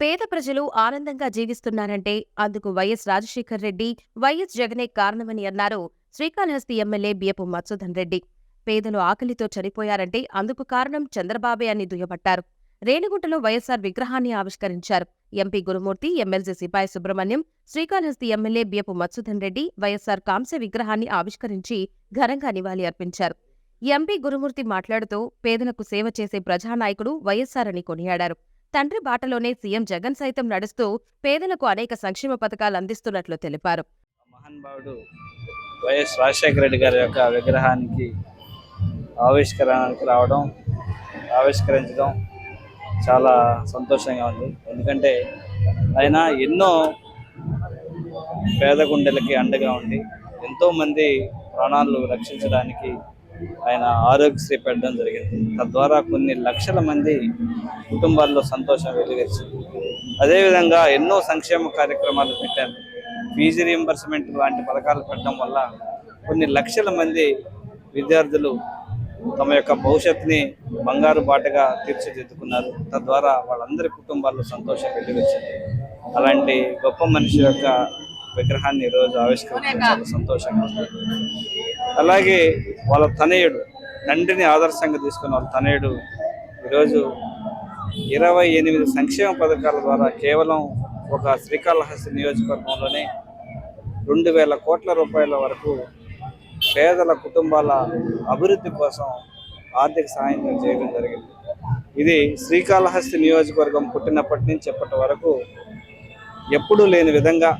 పేద ప్రజలు ఆనందంగా జీవిస్తున్నారంటే అందుకు వైఎస్ రాజశేఖర్ రెడ్డి వైఎస్ జగనే కారణమని అన్నారు శ్రీకాళహస్తి ఎమ్మెల్యే బియపు మత్సుధన్ రెడ్డి. పేదలు ఆకలితో చనిపోయారంటే అందుకు కారణం చంద్రబాబే అని దుయ్యబట్టారు. రేణిగుంటలో వైఎస్సార్ విగ్రహాన్ని ఆవిష్కరించారు. MP Gurumurthy MLC Sipai Subrahmanyam Srikalahasti MLA Biyyapu Madhusudhan Reddy YSR కాంస్య విగ్రహాన్ని ఆవిష్కరించి ఘనంగా నివాళి అర్పించారు. ఎంపీ గురుమూర్తి మాట్లాడుతూ పేదలకు సేవ చేసే ప్రజానాయకుడు వైఎస్సార్ అని కొనియాడారు. తండ్రి బాటలోనే సీఎం జగన్ సైతం నడుస్తూ పేదలకు అనేక సంక్షేమ పథకాలు అందిస్తున్నట్లు తెలిపారు. మహానుభావుడు వైఎస్ రాజశేఖర రెడ్డి గారి యొక్క విగ్రహానికి ఆవిష్కరణకు రావడం ఆవిష్కరించడం చాలా సంతోషంగా ఉంది. ఎందుకంటే ఆయన ఎన్నో పేద గుండెలకి అండగా ఉండి ఎంతోమంది ప్రాణాలు రక్షించడానికి ఆయన ఆరోగ్యశ్రీ పెట్టడం జరిగింది. తద్వారా కొన్ని లక్షల మంది కుటుంబాల్లో సంతోషం వెలువరిచింది అదేవిధంగా ఎన్నో సంక్షేమ కార్యక్రమాలు పెట్టారు. ఫీజు రీంబర్స్మెంట్ లాంటి పథకాలు పెట్టడం వల్ల కొన్ని లక్షల మంది విద్యార్థులు తమ యొక్క భవిష్యత్తుని బంగారు బాటగా తీర్చిదిద్దుకున్నారు. తద్వారా వాళ్ళందరి కుటుంబాల్లో సంతోషం వెలువచ్చింది అలాంటి గొప్ప మనిషి యొక్క విగ్రహాన్ని ఈరోజు ఆవిష్కరించడం చాలా సంతోషంగా ఉంది. అలాగే వాళ్ళ తనయుడు తండ్రిని ఆదర్శంగా తీసుకున్న వాళ్ళ తనయుడు ఈరోజు ఇరవై ఎనిమిది సంక్షేమ పథకాల ద్వారా కేవలం ఒక శ్రీకాళహస్తి నియోజకవర్గంలోనే రెండు వేల కోట్ల రూపాయల వరకు పేదల కుటుంబాల అభివృద్ధి కోసం ఆర్థిక సహాయం చేయడం జరిగింది. ఇది శ్రీకాళహస్తి నియోజకవర్గం పుట్టినప్పటి నుంచి ఇప్పటి వరకు ఎప్పుడూ లేని విధంగా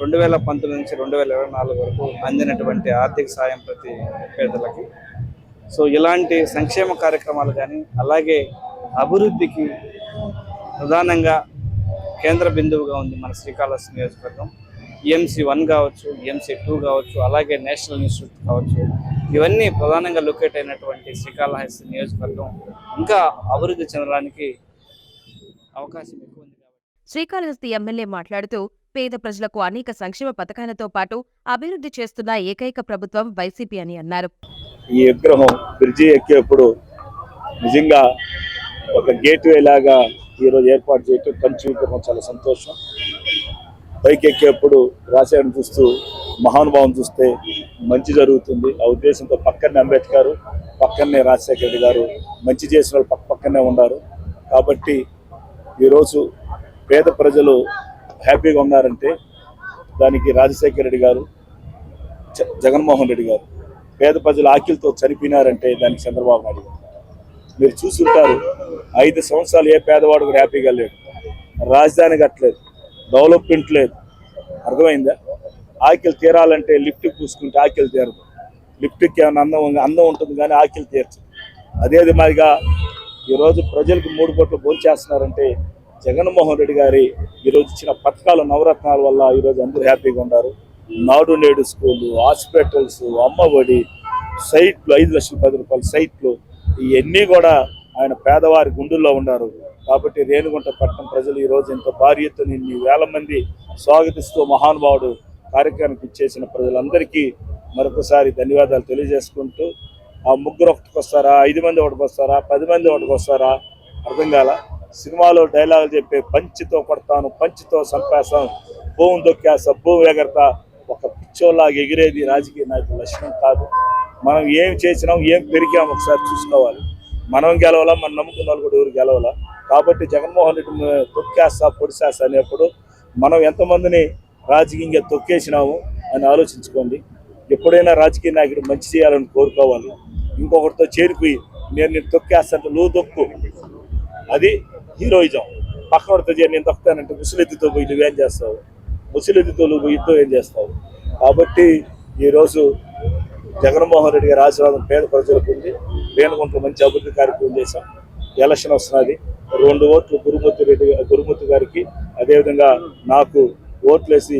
రెండు వేల పంతొమ్మిది నుంచి రెండు వేల ఇరవై నాలుగు వరకు అందినటువంటి ఆర్థిక సాయం ప్రతి పేదలకి. సో ఇలాంటి సంక్షేమ కార్యక్రమాలు కానీ అలాగే అభివృద్ధికి ప్రధానంగా కేంద్ర బిందువుగా ఉంది మన శ్రీకాళహస్తి నియోజకవర్గం. ఈఎంసీ వన్ కావచ్చు ఈఎంసీ టూ కావచ్చు అలాగే నేషనల్ ఇన్స్టిట్యూట్ కావచ్చు. ఇవన్నీ ప్రధానంగా లొకేట్ అయినటువంటి శ్రీకాళహస్తి నియోజకవర్గం ఇంకా అభివృద్ధి చెందడానికి అవకాశం ఎక్కువ ఉంది కాబట్టి. శ్రీకాళహస్తి ఎమ్మెల్యే మాట్లాడుతూ పేద ప్రజలకు అనేక సంక్షేమ పథకాలతో పాటు అభివృద్ధి చేస్తున్న ఏకైక ప్రభుత్వం వైసీపీ అని అన్నారు. ఈ విగ్రహం బ్రిడ్జి ఎక్కేప్పుడు నిజంగా ఒక గేట్వే లాగా ఈరోజు ఏర్పాటు చేయటం కంచి విగ్రహం చాలా సంతోషం. పైకి ఎక్కేప్పుడు రాశాయని చూస్తూ మహానుభావం చూస్తే మంచి జరుగుతుంది. ఆ ఉద్దేశంతో పక్కనే అంబేద్కర్ పక్కనే రాజశేఖర రెడ్డి గారు మంచి చేసిన వాళ్ళు పక్క పక్కనే ఉన్నారు. కాబట్టి ఈరోజు పేద ప్రజలు హ్యాపీగా ఉన్నారంటే దానికి రాజశేఖర రెడ్డి గారు జ- జగన్మోహన్ రెడ్డి గారు పేద ప్రజలు ఆకిలతో చనిపోయినారంటే దానికి చంద్రబాబు నాయుడు గారు. మీరు చూసుంటారు ఐదు సంవత్సరాలు ఏ పేదవాడు కూడా హ్యాపీగా లేడు. రాజధాని కట్టలేదు డెవలప్మెంట్ లేదు. అర్థమైందా? ఆకిలు తీరాలంటే లిఫ్ట్ పూసుకుంటే ఆకిలు తీరదు. లిఫ్ట్కి ఏమైనా అందం అందం ఉంటుంది కానీ ఆకిలు తీర్చదు అదేది మాదిగా ఈరోజు ప్రజలకు మూడు కోట్లు భోంచేస్తున్నారంటే జగన్మోహన్ రెడ్డి గారి ఈరోజు ఇచ్చిన పథకాలు నవరత్నాల వల్ల ఈరోజు అందరూ హ్యాపీగా ఉన్నారు. నాడు నేడు స్కూళ్ళు హాస్పిటల్స్ అమ్మఒడి సైట్లు ఐదు లక్షల పది రూపాయల సైట్లు ఇవన్నీ కూడా ఆయన పేదవారి గుండెల్లో ఉన్నారు. కాబట్టి రేణుగుంట పట్టణం ప్రజలు ఈ రోజు ఇంత భారీ ఎత్తున ఇన్ని వేల మంది స్వాగతిస్తూ మహానుభావుడు కార్యక్రమానికి ఇచ్చేసిన ప్రజలందరికీ మరొకసారి ధన్యవాదాలు తెలియజేసుకుంటూ ఆ ముగ్గురు ఒకటికి వస్తారా ఐదు మంది ఒకటికి వస్తారా పది మంది ఒకటికి వస్తారా అర్థం కాలా? సినిమాలో డైలాగులు చెప్పే పంచితో కొడతాను పంచితో చంపేస్తాను భూమి దొక్కేస్తా భూమి ఎగరతా ఒక పిచ్చోలాగా ఎగిరేది రాజకీయ నాయకుల లక్ష్యం కాదు. మనం ఏం చేసినాం ఏం పెరిగాం ఒకసారి చూసుకోవాలి. మనం గెలవాలా మనం నమ్ముకున్న వాళ్ళు కూడా ఎవరు గెలవాలా? కాబట్టి జగన్మోహన్ రెడ్డి తొక్కేస్తా పొడిసేస్తా అనేప్పుడు మనం ఎంతమందిని రాజకీయంగా తొక్కేసినాము అని ఆలోచించుకోండి. ఎప్పుడైనా రాజకీయ నాయకుడు మంచి చేయాలని కోరుకోవాలి. ఇంకొకరితో చేరిపోయి నేను నేను తొక్కేస్తాను నువ్వు తొక్కు. అది హీరోయిజం. పక్కన చేరి నేను తప్పుతానంటే ముసలెత్తితో పోయి నువ్వేం చేస్తావు? ముసలెత్తితో నువ్వు పోయి ఏం చేస్తావు? కాబట్టి ఈరోజు జగన్మోహన్ రెడ్డి గారి ఆశీర్వాదం పేద ప్రజలకు ఉంది. రేణుగుంటలో మంచి అభివృద్ధి కార్యక్రమం చేశాం. ఎలక్షన్ వస్తున్నది. రెండు ఓట్లు గురుమూర్తి రెడ్డి గురుమూర్తి గారికి. అదేవిధంగా నాకు ఓట్లేసి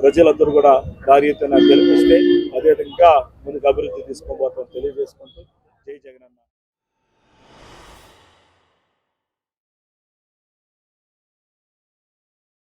ప్రజలందరూ కూడా భారీ ఎత్తున గెలిపిస్తే అదేవిధంగా ముందుకు అభివృద్ధి తీసుకోబోతాం తెలియజేసుకుంటూ జై జగన్